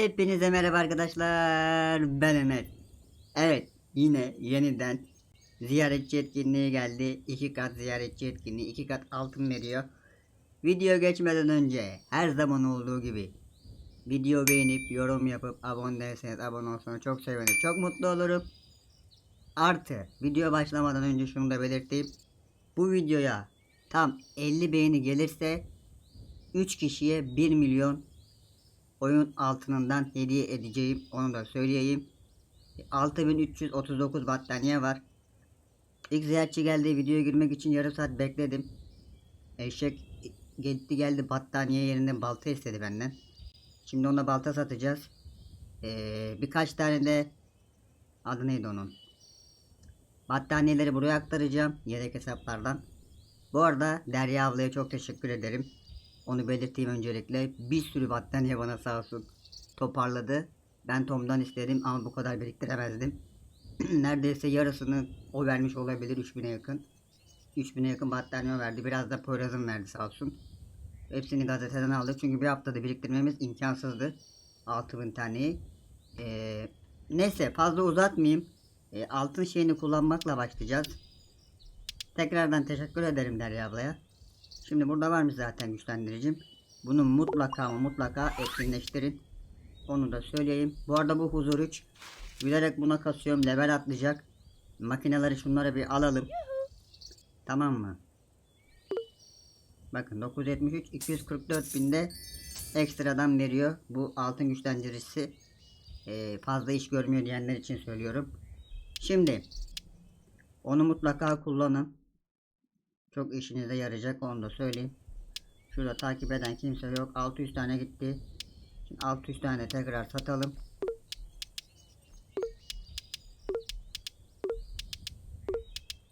Hepinize merhaba arkadaşlar. Ben Ömer. Evet yine yeniden ziyaretçi etkinliği geldi. İki kat ziyaretçi etkinliği. iki kat altın veriyor. Video geçmeden önce her zaman olduğu gibi video beğenip yorum yapıp abone değilseniz abone olsanız çok sevinirim. Çok mutlu olurum. Artı video başlamadan önce şunu da belirteyim. Bu videoya tam 50 beğeni gelirse 3 kişiye 1 milyon oyun altınından hediye edeceğim. Onu da söyleyeyim. 6339 battaniye var. İlk ziyaretçi geldi videoya girmek için yarım saat bekledim. Eşek gitti geldi battaniye yerine balta istedi benden. Şimdi ona balta satacağız. Ee, birkaç tane de adı neydi onun? Battaniyeleri buraya aktaracağım yedek hesaplardan. Bu arada Derya ablaya çok teşekkür ederim. Onu belirteyim öncelikle. Bir sürü battaniye bana sağ olsun toparladı. Ben Tom'dan istedim ama bu kadar biriktiremezdim. Neredeyse yarısını o vermiş olabilir 3000'e yakın. 3000'e yakın battaniye verdi. Biraz da Poyraz'ın verdi sağ olsun. Hepsini gazeteden aldık çünkü bir haftada biriktirmemiz imkansızdı. 6000 taneyi. Ee, neyse fazla uzatmayayım. Ee, altın şeyini kullanmakla başlayacağız. Tekrardan teşekkür ederim Derya ablaya. Şimdi burada varmış zaten güçlendiricim. Bunu mutlaka mutlaka etkinleştirin. Onu da söyleyeyim. Bu arada bu huzur 3. Bilerek buna kasıyorum. Level atlayacak. Makineleri şunları bir alalım. Tamam mı? Bakın 973 244 binde ekstradan veriyor. Bu altın güçlendiricisi ee, fazla iş görmüyor diyenler için söylüyorum. Şimdi onu mutlaka kullanın. Çok işinize yarayacak onu da söyleyeyim. Şurada takip eden kimse yok. 600 tane gitti. Şimdi 600 tane tekrar satalım.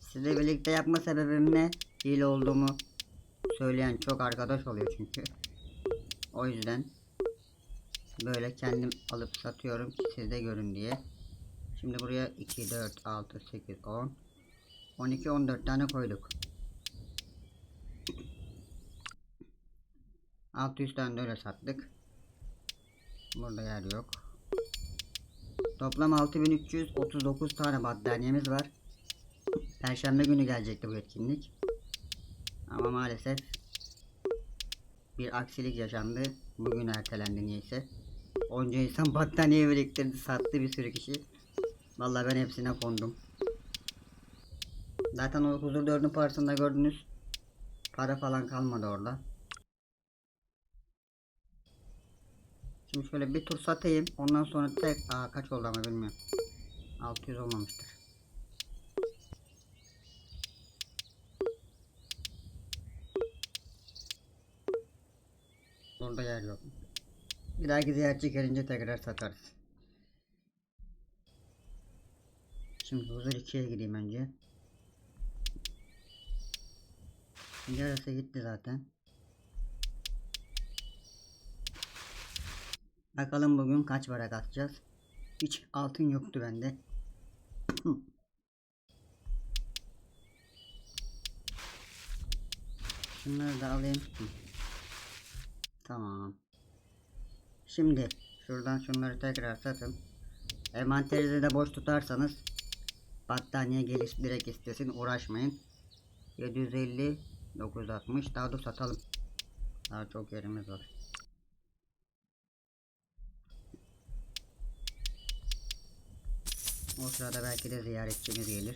Sizle birlikte yapma sebebim ne? Hile olduğumu söyleyen çok arkadaş oluyor çünkü. O yüzden böyle kendim alıp satıyorum ki siz de görün diye. Şimdi buraya 2, 4, 6, 8, 10, 12, 14 tane koyduk. 600 tane de öyle sattık. Burada yer yok. Toplam 6339 tane battaniyemiz var. Perşembe günü gelecekti bu etkinlik. Ama maalesef bir aksilik yaşandı. Bugün ertelendi niyeyse. Onca insan battaniye biriktirdi sattı bir sürü kişi. Vallahi ben hepsine kondum. Zaten o huzur dördün parasında gördünüz. Para falan kalmadı orada. Şimdi şöyle bir tur satayım. Ondan sonra tek Aa, kaç oldu ama bilmiyorum. 600 olmamıştır. Burada yer yok. Bir dahaki ziyaretçi gelince tekrar satarız. Şimdi huzur 2'ye gideyim önce. Yarısı gitti zaten. Bakalım bugün kaç para katacağız. Hiç altın yoktu bende. Şunları da alayım. Tamam. Şimdi şuradan şunları tekrar satın. Envanterinizi de boş tutarsanız battaniye geliş direkt istesin uğraşmayın. 750 960 daha da satalım. Daha çok yerimiz var. O sırada belki de ziyaretçimiz gelir.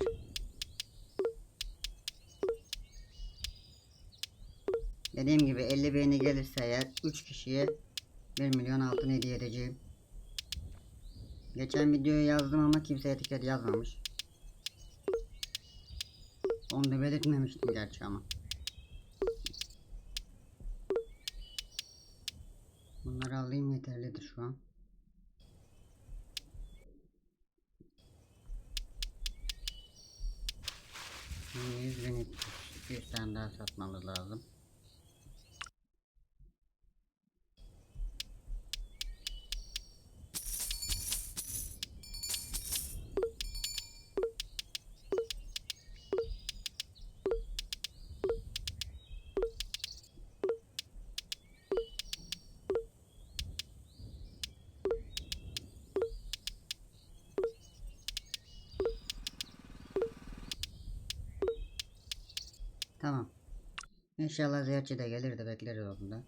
Dediğim gibi 50 beğeni gelirse eğer 3 kişiye 1 milyon altın hediye edeceğim. Geçen videoyu yazdım ama kimse etiket yazmamış. Onu da belirtmemiştim gerçi ama. Bunları alayım yeterlidir şu an. 100 bin 200 tane daha satmamız lazım. İnşallah ziyaretçi de gelir de bekleriz onu da.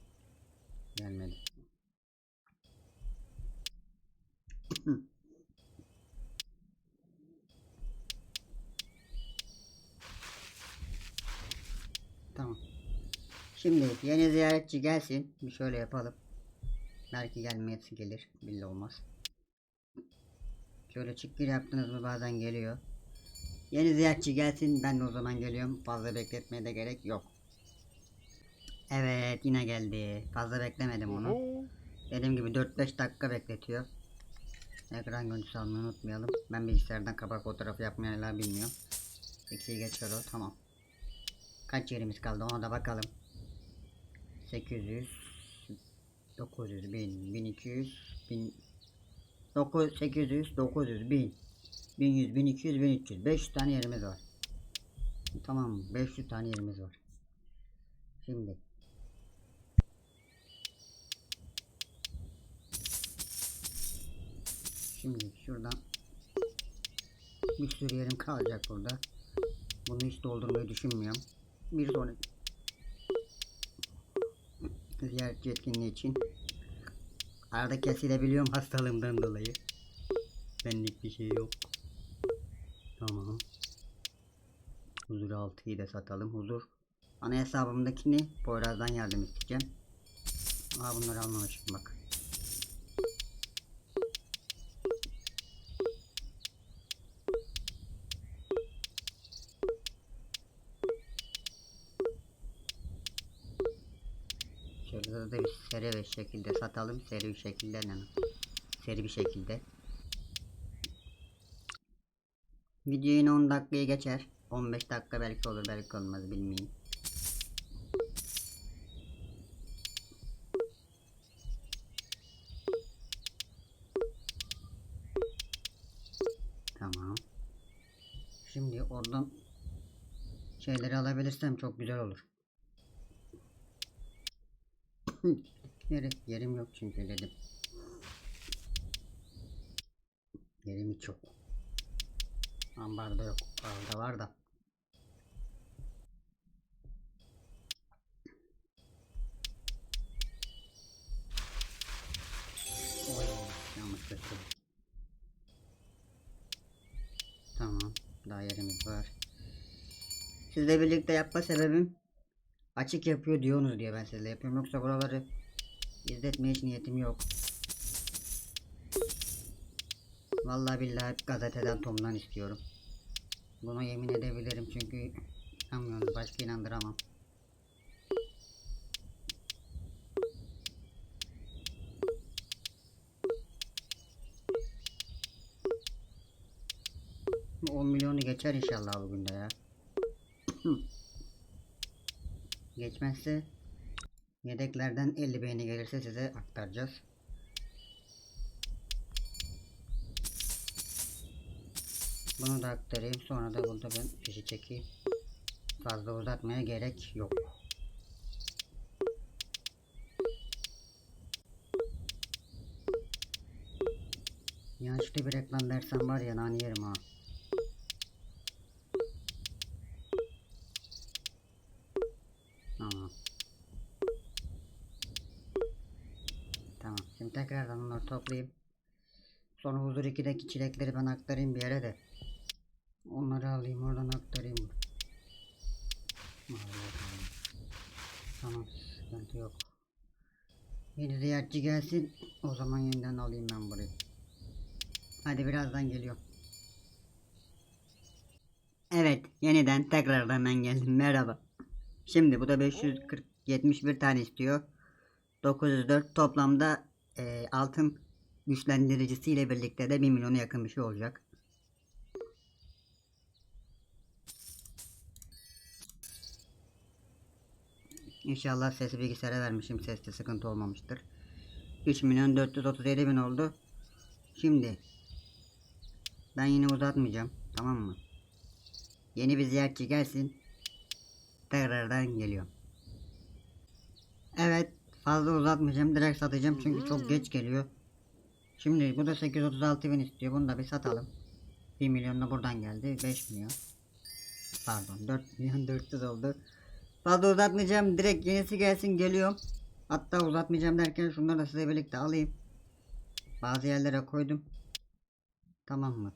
Gelmedi. tamam. Şimdi yeni ziyaretçi gelsin. Bir şöyle yapalım. Belki gelmeyesi gelir. Belli olmaz. Şöyle çık yaptınız mı bazen geliyor. Yeni ziyaretçi gelsin ben de o zaman geliyorum. Fazla bekletmeye de gerek yok. Evet yine geldi. Fazla beklemedim bunu. Dediğim gibi 4-5 dakika bekletiyor. Ekran görüntüsü almayı unutmayalım. Ben bilgisayardan kapak fotoğrafı yapmayı hala bilmiyorum. 2'yi geçiyor o tamam. Kaç yerimiz kaldı ona da bakalım. 800 900 1000 1200 1000 9 800 900 1000 1100 1200 1300 500 tane yerimiz var. Tamam 500 tane yerimiz var. Şimdi Şimdi şuradan bir sürü yerim kalacak burada. Bunu hiç doldurmayı düşünmüyorum. Bir sonraki ziyaretçi etkinliği için arada kesilebiliyorum hastalığımdan dolayı. Benlik bir şey yok. Tamam. Huzur 6'yı da satalım. Huzur. Ana hesabımdakini Poyraz'dan yardım isteyeceğim. Aa bunları almamışım bak. Şöyle da bir seri bir şekilde satalım. Seri bir şekilde yani. Seri bir şekilde. Video yine 10 dakikayı geçer. 15 dakika belki olur belki olmaz bilmiyorum. Tamam. Şimdi oradan şeyleri alabilirsem çok güzel olur. Yeri, yerim yok çünkü dedim. Yerim hiç yok. Ambarda yok. Arada var da. Tamam. Daha yerimiz var. Sizle birlikte yapma sebebim açık yapıyor diyorsunuz diye ben sizle yapıyorum. Yoksa buraları izletmeye hiç niyetim yok. Vallahi billahi hep gazeteden tomdan istiyorum. Buna yemin edebilirim çünkü inanmıyorsunuz başka inandıramam. Bu 10 milyonu geçer inşallah bugün de ya. Geçmezse yedeklerden 50 beğeni gelirse size aktaracağız. Bunu da aktarayım. Sonra da burada ben fişi çekeyim. Fazla uzatmaya gerek yok. Yanlışlıkla bir reklam versem var ya nane yerim ha. Tamam. Tamam. Şimdi tekrardan onları toplayayım. Sonra huzur 2'deki çilekleri ben aktarayım bir yere de. Onları alayım oradan aktarayım. Tamam sıkıntı yok. Yeni ziyaretçi gelsin. O zaman yeniden alayım ben burayı. Hadi birazdan geliyorum. Evet yeniden tekrardan ben geldim. Merhaba. Şimdi bu da 540 71 tane istiyor. 904 toplamda e, altın güçlendiricisiyle birlikte de 1 milyona yakın bir şey olacak. İnşallah sesi bilgisayara vermişim. Seste sıkıntı olmamıştır. 3 milyon 437 bin oldu. Şimdi ben yine uzatmayacağım. Tamam mı? Yeni bir ziyaretçi gelsin. Tekrardan geliyorum. Evet. Fazla uzatmayacağım. Direkt satacağım. Çünkü çok geç geliyor. Şimdi bu da 836 bin istiyor. Bunu da bir satalım. 1 milyon da buradan geldi. 5 milyon. Pardon 4 milyon 400 oldu. Fazla uzatmayacağım. Direkt yenisi gelsin geliyorum. Hatta uzatmayacağım derken şunları da size birlikte alayım. Bazı yerlere koydum. Tamam mı?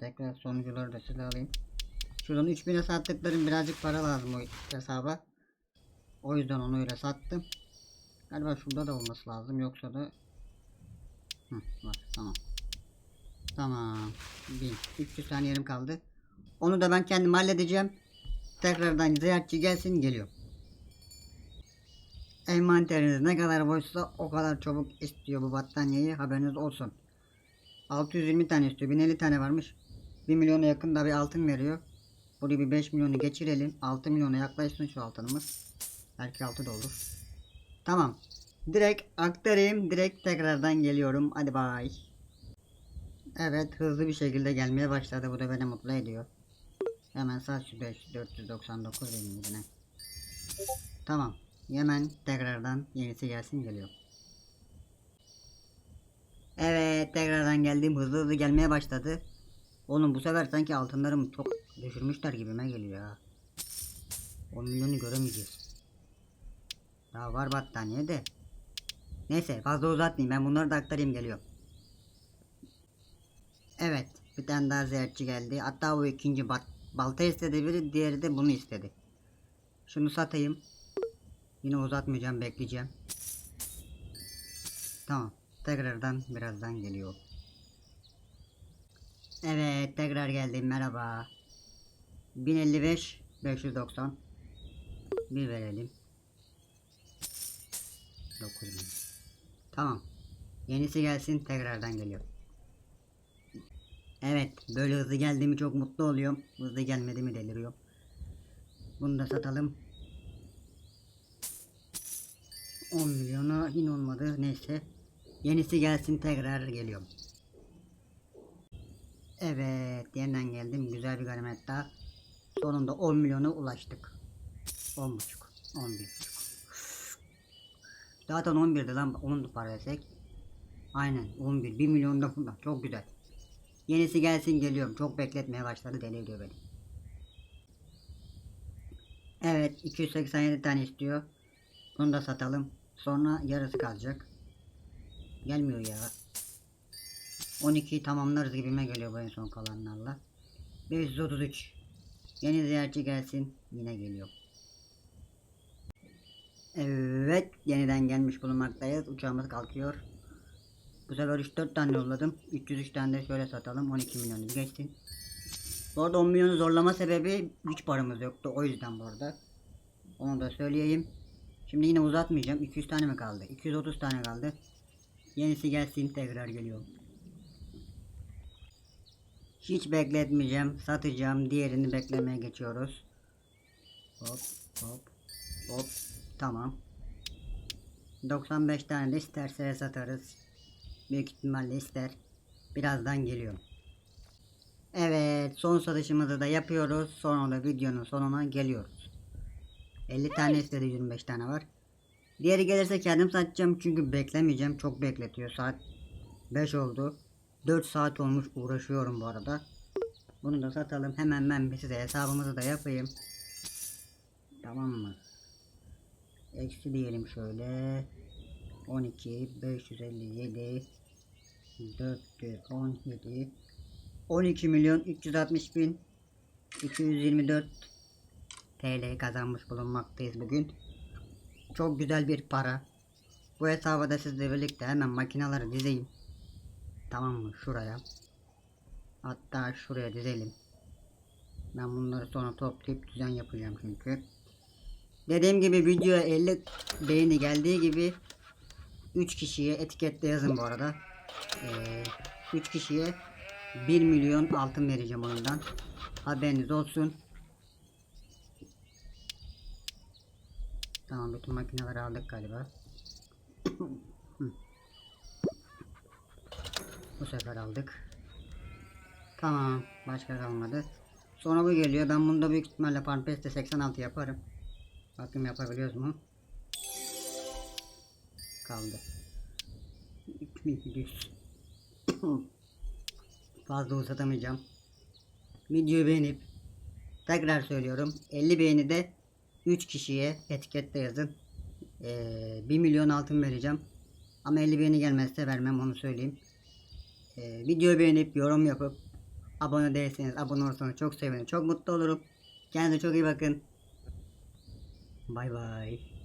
Tekrar sonucuları da size alayım. Şuradan 3000'e sattıklarım birazcık para lazım o hesaba. O yüzden onu öyle sattım. Galiba şurada da olması lazım yoksa da Hı, var tamam. Tamam. 1000. 300 tane yerim kaldı. Onu da ben kendim halledeceğim. Tekrardan ziyaretçi gelsin geliyor. Envanteriniz ne kadar boşsa o kadar çabuk istiyor bu battaniyeyi haberiniz olsun. 620 tane istiyor. 1050 tane varmış. 1 milyona yakın da bir altın veriyor. Burayı bir 5 milyonu geçirelim. 6 milyona yaklaşsın şu altınımız. Belki 6 da olur. Tamam. Direkt aktarayım. Direkt tekrardan geliyorum. Hadi bay. Evet hızlı bir şekilde gelmeye başladı. Bu da beni mutlu ediyor. Hemen 5 499 benim yine. Tamam. Hemen tekrardan yenisi gelsin geliyor. Evet tekrardan geldim. Hızlı hızlı gelmeye başladı. Oğlum bu sefer sanki altınlarım çok düşürmüşler gibime geliyor ya. 10 milyonu göremeyeceğiz. Daha var battaniye de. Neyse fazla uzatmayayım ben bunları da aktarayım geliyor. Evet bir tane daha ziyaretçi geldi. Hatta o ikinci bat balta istedi biri diğeri de bunu istedi. Şunu satayım. Yine uzatmayacağım bekleyeceğim. Tamam tekrardan birazdan geliyor. Evet tekrar geldim merhaba. 1055 590 bir verelim. 9000. Tamam. Yenisi gelsin tekrardan geliyor. Evet böyle hızlı geldiğimi çok mutlu oluyorum. Hızlı gelmedi mi deliriyorum. Bunu da satalım. 10 milyona yine olmadı neyse. Yenisi gelsin tekrar geliyorum. Evet yeniden geldim güzel bir ganimet daha. Sonunda 10 milyona ulaştık. 10 buçuk 11 buçuk. Zaten 11'di lan 10 para desek. Aynen 11 1 milyon da bundan çok güzel. Yenisi gelsin geliyorum çok bekletmeye başladı deli ediyor beni. Evet 287 tane istiyor. Bunu da satalım. Sonra yarısı kalacak. Gelmiyor ya. 12'yi tamamlarız gibime geliyor bu en son kalanlarla. 533. Yeni ziyaretçi gelsin. Yine geliyor. Evet. Yeniden gelmiş bulunmaktayız. Uçağımız kalkıyor. Bu sefer 3-4 tane yolladım. 303 tane de şöyle satalım. 12 milyonu geçsin. Bu arada 10 milyonu zorlama sebebi güç paramız yoktu. O yüzden bu arada. Onu da söyleyeyim. Şimdi yine uzatmayacağım. 200 tane mi kaldı? 230 tane kaldı. Yenisi gelsin tekrar geliyor. Hiç bekletmeyeceğim. Satacağım. Diğerini beklemeye geçiyoruz. Hop hop hop. Tamam. 95 tane de isterse satarız. Büyük ihtimalle ister. Birazdan geliyorum. Evet son satışımızı da yapıyoruz. Sonra da videonun sonuna geliyoruz. 50 tane istedi 25 tane var. Diğeri gelirse kendim satacağım çünkü beklemeyeceğim. Çok bekletiyor. Saat 5 oldu. 4 saat olmuş uğraşıyorum bu arada. Bunu da satalım. Hemen ben bir size hesabımızı da yapayım. Tamam mı? Eksi diyelim şöyle. 12 557 417 12 milyon 360 bin 224 TL kazanmış bulunmaktayız bugün. Çok güzel bir para. Bu hesaba da sizle birlikte hemen makineleri dizeyim. Tamam mı? Şuraya. Hatta şuraya dizelim. Ben bunları sonra toplayıp düzen yapacağım çünkü. Dediğim gibi videoya 50 beğeni geldiği gibi 3 kişiye etiketle yazın bu arada. Ee, 3 kişiye 1 milyon altın vereceğim ondan. Haberiniz olsun. Tamam bütün makineleri aldık galiba. Bu sefer aldık. Tamam. Başka kalmadı. Sonra bu geliyor. Ben bunda büyük ihtimalle Farmpest'te 86 yaparım. Bakayım yapabiliyoruz mu? Kaldı. 3100. Fazla uzatamayacağım. Videoyu beğenip tekrar söylüyorum 50 beğeni de 3 kişiye etikette yazın. Ee, 1 milyon altın vereceğim. Ama 50 beğeni gelmezse vermem onu söyleyeyim. Ee, videoyu beğenip yorum yapıp abone değilseniz abone olursanız çok sevinirim. Çok mutlu olurum. Kendinize çok iyi bakın. Bay bay.